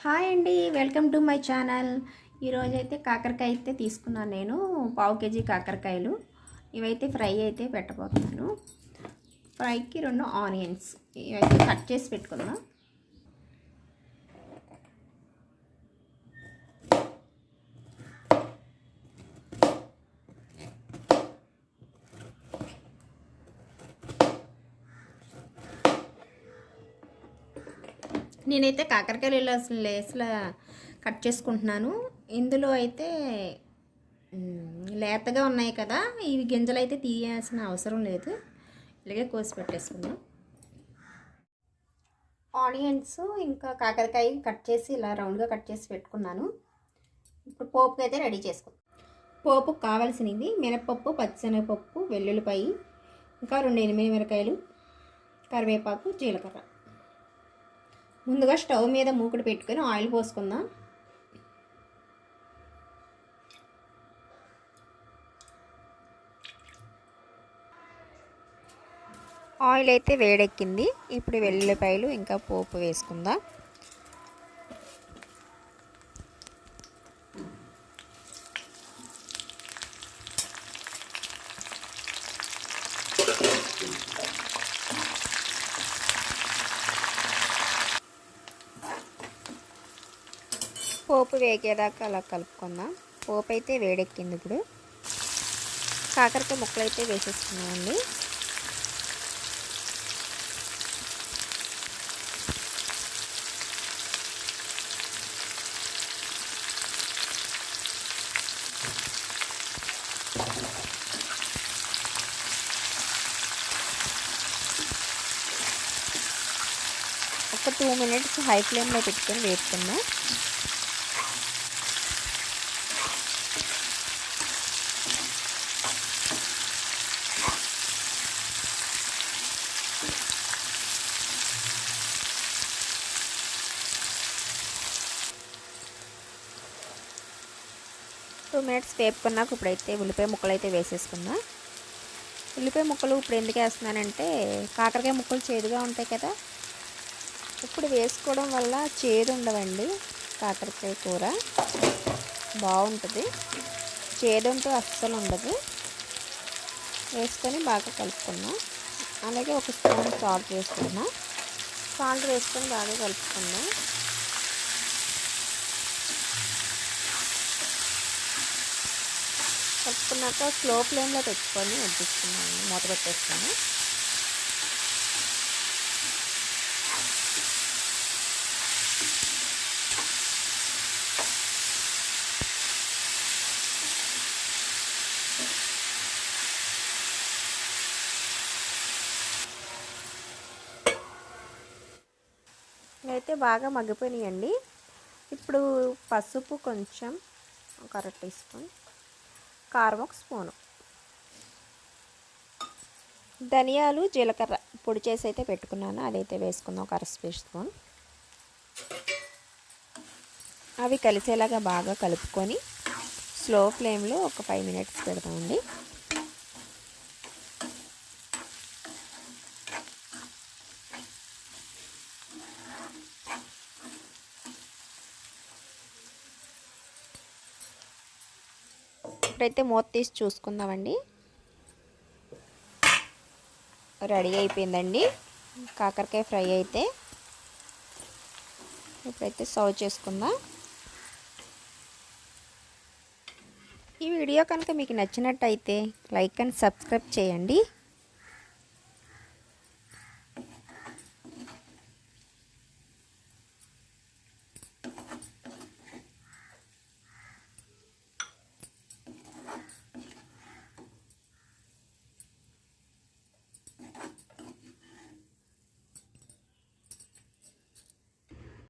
Hi అండి welcome to my channel. ఈరోజైతే కాకరకాయ అయితే తీసుకున్నాను నేను పావు కేజీ కాకరకాయలు. ఇవైతే ఫ్రై అయితే పెట్టబోతున్నాను. ఫ్రైకి రెండు ఆనియన్స్ ఇవైతే కట్ చేసి పెట్టుకుందాం. నేనైతే కాకరకాయలు ఇలా లేస్లా కట్ చేసుకుంటున్నాను. ఇందులో అయితే లేతగా ఉన్నాయి కదా ఇవి గింజలు అయితే తీయాల్సిన అవసరం లేదు. ఇలాగే కోసి పెట్టేసుకుందాం. ఆనియన్స్ ఇంకా కాకరకాయ కట్ చేసి ఇలా రౌండ్గా కట్ చేసి పెట్టుకున్నాను. ఇప్పుడు పోపుకి అయితే రెడీ చేసుకుందాం. పోపుకు కావాల్సినవి మినపప్పు పచ్చిశనగపప్పు వెల్లుల్లిపాయి ఇంకా రెండు ఎనిమిది మిరకాయలు కరివేపాకు జీలకర్ర. ముందుగా స్టవ్ మీద మూకుడు పెట్టుకొని ఆయిల్ పోసుకుందాం. ఆయిల్ అయితే వేడెక్కింది. ఇప్పుడు వెల్లుల్లిపాయలు ఇంకా పోపు వేసుకుందాం. పోపు వేగేదాకా అలా కలుపుకుందాం. పోపు అయితే వేడెక్కింది ఇప్పుడు. కాకరకాయ ముక్కలు అయితే వేసేసుకున్నామండి. ఒక టూ మినిట్స్ హై ఫ్లేమ్లో పెట్టుకొని వేపుకుందాం. టూ మినిట్స్ వేపుకున్నాక ఇప్పుడైతే ఉల్లిపాయ ముక్కలు అయితే వేసేసుకున్నా ఉల్లిపాయ ముక్కలు ఇప్పుడు ఎందుకు వేస్తున్నానంటే కాకరకాయ ముక్కలు చేదుగా ఉంటాయి కదా. ఇప్పుడు వేసుకోవడం వల్ల చేదు ఉండవండి కాకరకాయ కూర. బాగుంటుంది. చేదుంటూ అస్సలు ఉండదు. వేసుకొని బాగా కలుపుకున్నాం అలాగే ఒక స్పూన్ సాల్ట్ వేసుకున్నాం సాల్ట్ వేసుకొని బాగా కలుపుకున్నాం కలుపుకున్నాక స్లో ఫ్లేమ్లో పెట్టుకొని వడ్డిస్తున్నాను మూత పెట్టేస్తాను. అయితే బాగా మగ్గిపోయినాయండి. ఇప్పుడు పసుపు కొంచెం ఒక అర టీ స్పూన్ కారం ఒక స్పూను. ధనియాలు జీలకర్ర పొడి చేసి అయితే పెట్టుకున్నాను. అదైతే వేసుకుందాం ఒక అర స్పీ స్పూన్. అవి కలిసేలాగా బాగా కలుపుకొని స్లో ఫ్లేమ్లో ఒక ఫైవ్ మినిట్స్ పెడతామండి. ఇప్పుడైతే మూత తీసి చూసుకుందామండి. రెడీ అయిపోయిందండి. కాకరకాయ ఫ్రై అయితే. ఇప్పుడైతే సర్వ్ చేసుకుందాం. ఈ వీడియో కనుక మీకు నచ్చినట్టయితే లైక్ అండ్ సబ్స్క్రైబ్ చేయండి.